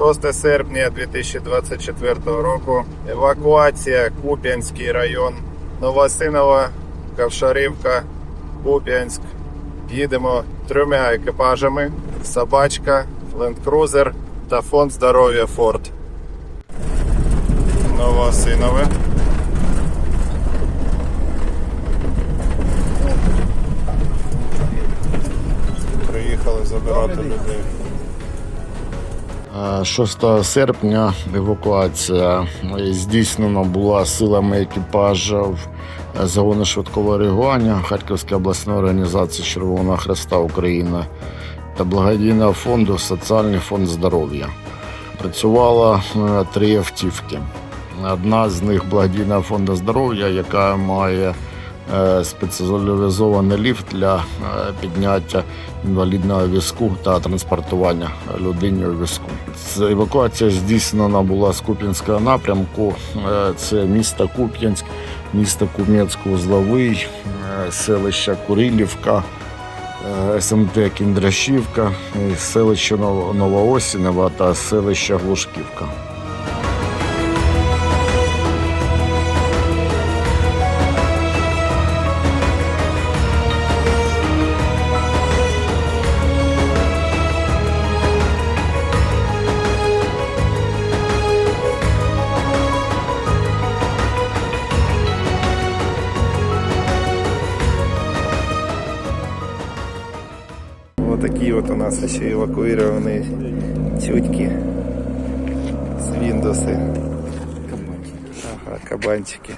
6 серпня 2024 року. Евакуація Куп'янський район, Новосинова, Ковшарівка, Куп'янськ. Їдемо трьома екіпажами: собачка, лендкрузер та фонд здоров'я Форд. Новосинове. Приїхали забирати людей. Е, 6 серпня евакуація здійснена була силами екіпажів е, загону швидкого реагування Харківської обласної організації Червоного Хреста України та благодійного фонду Соціальний фонд здоров'я. Працювало е, три автівки. Одна з них благодійного фонду здоров'я, яка має е, спеціалізований ліфт для е, підняття інвалідного візку та транспортування людині у візку. Евакуація здійснена була з Куп'янського напрямку. Е, Це місто Куп'янськ, місто Кум'янськ-Узловий, е, селище Курилівка, е, СМТ Кіндрашівка, е, селище Нов- Новоосінова та селище Глушківка. Вот такие вот у нас еще эвакуированные тетки с Виндосы. Ага, кабанчики.